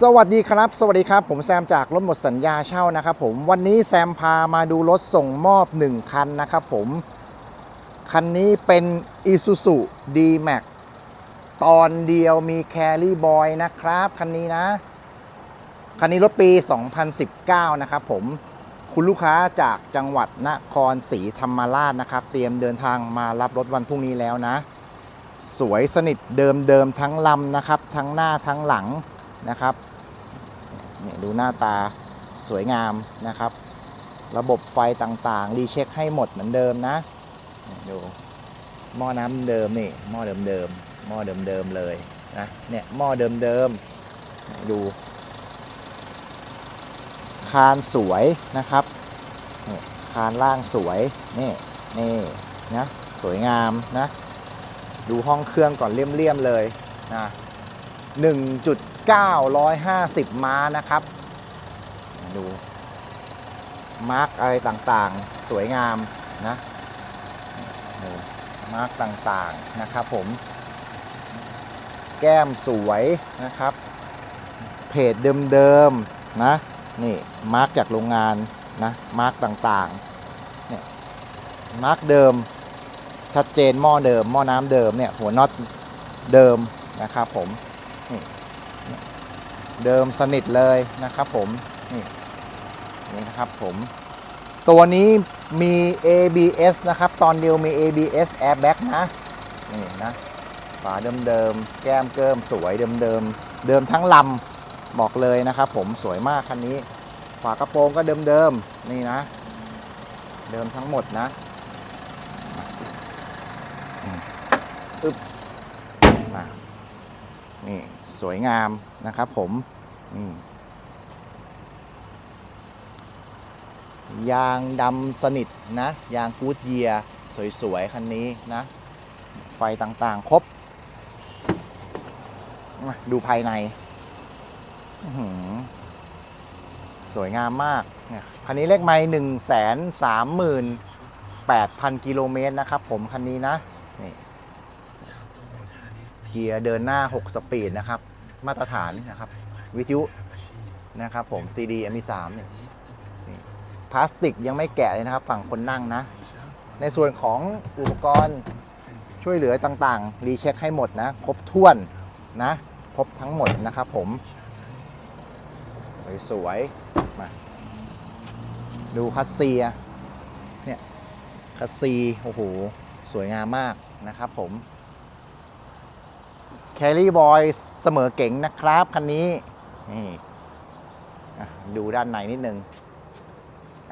สวัสดีครับ สวัสดีครับ ผมแซมจากรถหมดสัญญาเช่านะครับผมวันนี้แซมพามาดูรถส่งมอบ 1 คันนะครับผม คันนี้เป็น Isuzu D-Max ตอนเดียวมี Carry Boy นะครับ คันนี้นะ คันนี้รถปี 2019 นะครับผมคุณลูกค้าจากจังหวัดนครศรีธรรมราชนะครับ เตรียมเดินทางมารับรถวันพรุ่งนี้แล้วนะ สวยสนิทเดิมๆทั้งลำนะครับ ทั้งหน้าทั้งหลัง นะครับเนี่ยดูหน้าตาสวยงามนะครับ ระบบไฟต่างๆ รีเช็คให้หมดเหมือนเดิมนะดูหม้อน้ำเดิมนี่หม้อเดิมๆหม้อเดิมๆเลยนะเนี่ยหม้อเดิมๆดู คานสวยนะครับนี่คานล่างสวยนี่นี่นะสวยงามนะ ดูห้องเครื่องก่อนเลี่ยมๆเลยนะ 950 ม้านะครับ ดูมาร์กอะไรต่างๆ สวยงามนะดูมาร์กต่างๆนะครับผม แก้มสวยนะครับ เพจเดิมๆนะนี่มาร์กจากโรงงานนะมาร์กต่างๆเนี่ยมาร์กเดิมชัดเจนหม้อเดิมหม้อน้ำเดิมเนี่ยหัวน็อตเดิมนะครับผม เดิมสนิทเลยนะครับผม นี่นี่นะครับผม ตัวนี้มี ABS นะครับ ตอนเดียวมี ABS airbag นะ นี่นะฝาเดิมๆ แก้มเกิมสวยเดิมๆ เดิมทั้งลำบอกเลยนะครับผมสวยมากคันนี้ ฝากระโปรงก็เดิมๆ นี่นะ เดิมทั้งหมดนะอึบ นี่สวยงามนะครับผมนี่ยางดำสนิทนะ ยางกูดเยียร์สวย ๆ คันนี้นะ ไฟต่างๆ ครบ ดูภายใน สวยงามมากเนี่ยคันนี้เลขไม้หนึ่งแสนสามหมื่นแปดพันกิโลเมตรนะครับผม คันนี้นะนี่ เกียร์เดินหน้า 6 สปีดนะครับ มาตรฐานนะครับ วิทยุนะครับผม CD M3 เนี่ยพลาสติกยังไม่แกะเลยนะครับ ฝั่งคนนั่งนะ ในส่วนของอุปกรณ์ช่วยเหลือต่างๆ รีเช็คให้หมดนะ ครบถ้วนนะ ครบทั้งหมดนะครับผม สวยๆมาดูคัสซีอะเนี่ยคัสซีโอ้โห สวยงามมากนะครับผม แคลรี่บอยเสมอเก๋งนะครับ คันนี้นี่ดูด้านในนิดนึง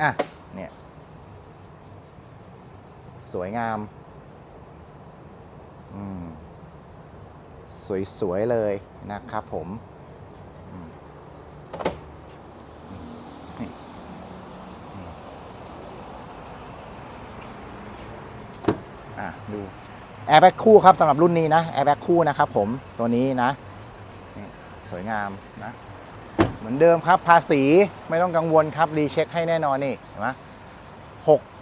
อะ เนี่ย สวยงาม อืม สวย ๆ เลยนะครับผมอะ ดู แอร์แบ็กคู่ครับสำหรับรุ่นนี้นะแอร์แบ็กคู่นะครับผมตัวนี้นะสวยงามนะเหมือนเดิมครับภาษีไม่ต้องกังวลครับรีเช็คให้แน่นอนนี่เห็นไหม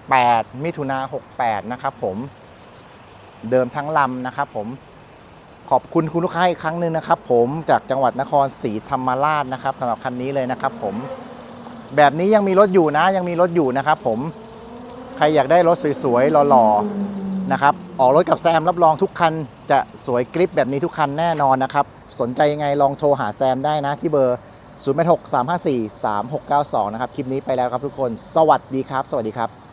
68มิถุนา68นะครับผมเดิมทั้งลำนะครับผมขอบคุณคุณลูกค้าอีกครั้งหนึ่งนะครับผมจากจังหวัดนครศรีธรรมราชนะครับสำหรับคันนี้เลยนะครับผมแบบนี้ยังมีรถอยู่นะยังมีรถอยู่นะครับผมใครอยากได้รถสวยๆหล่อๆ นะครับ ออกรถกับแซมรับรองทุกคัน จะสวยกริปแบบนี้ทุกคันแน่นอนนะครับ สนใจยังไงลองโทรหาแซมได้นะที่เบอร์0 8 6 3 5 4 3 6 9 2 นะครับ คลิปนี้ไปแล้วครับทุกคน สวัสดีครับ สวัสดีครับ